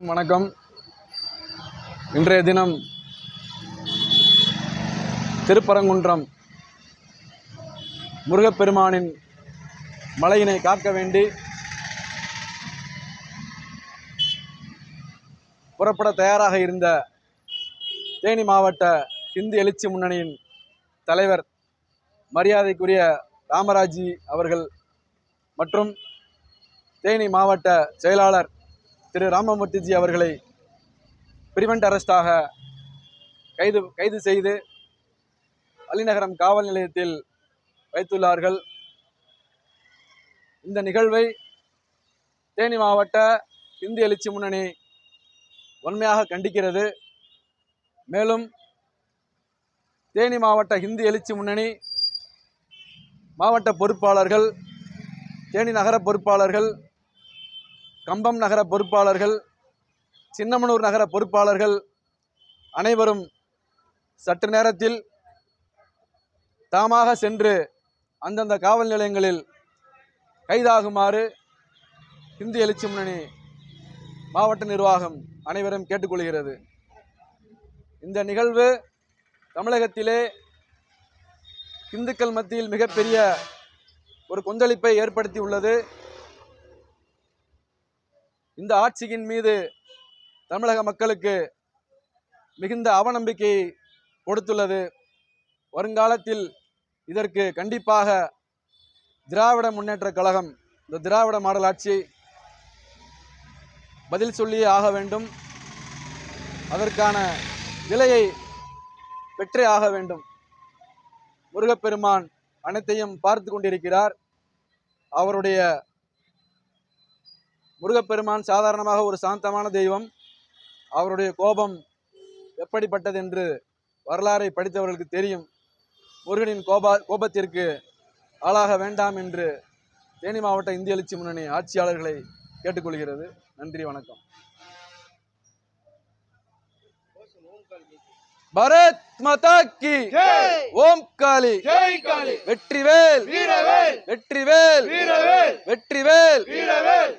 வணக்கம். இன்றைய தினம் திருப்பரங்குன்றம் முருகப்பெருமானின் மலையினை காக்க வேண்டி புறப்பட தயாராக இருந்த தேனி மாவட்ட இந்து எழுச்சி முன்னணியின் தலைவர் மரியாதைக்குரிய ராமராஜி அவர்கள் மற்றும் தேனி மாவட்ட செயலாளர் திரு ராமமூர்த்திஜி அவர்களை பிரிவெண்ட் அரெஸ்டாக கைது கைது செய்து அலிநகரம் காவல் நிலையத்தில் வைத்துள்ளார்கள். இந்த நிகழ்வை தேனி மாவட்ட இந்திய எழுச்சி முன்னணி வன்மையாக கண்டிக்கிறது. மேலும் தேனி மாவட்ட ஹிந்தி எழுச்சி முன்னணி மாவட்ட பொறுப்பாளர்கள் தேனி நகர பொறுப்பாளர்கள் கம்பம் நகர பொறுப்பாளர்கள் சின்னமனூர் நகர பொறுப்பாளர்கள் அனைவரும் சற்று நேரத்தில் தாமாக சென்று அந்தந்த காவல் நிலையங்களில் கைதாகுமாறு இந்திய எழுச்சி முன்னணி மாவட்ட நிர்வாகம் அனைவரும் கேட்டுக்கொள்கிறது. இந்த நிகழ்வு தமிழகத்திலே இந்துக்கள் மத்தியில் மிகப்பெரிய ஒரு கொந்தளிப்பை ஏற்படுத்தி உள்ளது இந்த ஆட்சியின் மீது தமிழக மக்களுக்கு மிகுந்த அவநம்பிக்கையை கொடுத்துள்ளது. வருங்காலத்தில் இதற்கு கண்டிப்பாக திராவிட முன்னேற்ற கழகம் இந்த திராவிட மாடல் ஆட்சி பதில் சொல்லியே ஆக வேண்டும். அதற்கான விலையை பெற்றே ஆக வேண்டும். முருகப்பெருமான் அனைத்தையும் பார்த்து கொண்டிருக்கிறார். அவருடைய முருகப்பெருமான் சாதாரணமாக ஒரு சாந்தமான தெய்வம். அவருடைய கோபம் எப்படிப்பட்டது என்று வரலாறை படித்தவர்களுக்கு தெரியும். முருகனின் கோபா கோபத்திற்கு ஆளாக வேண்டாம் என்று தேனி மாவட்ட இந்திய எழுச்சி முன்னணி ஆட்சியாளர்களை கேட்டுக்கொள்கிறது. நன்றி வணக்கம். பரத் மாதா கி ஓம் காளி! வெற்றிவேல்! வீரவேல்! வெற்றிவேல்! வீரவேல்! வெற்றிவேல்! வீரவேல்!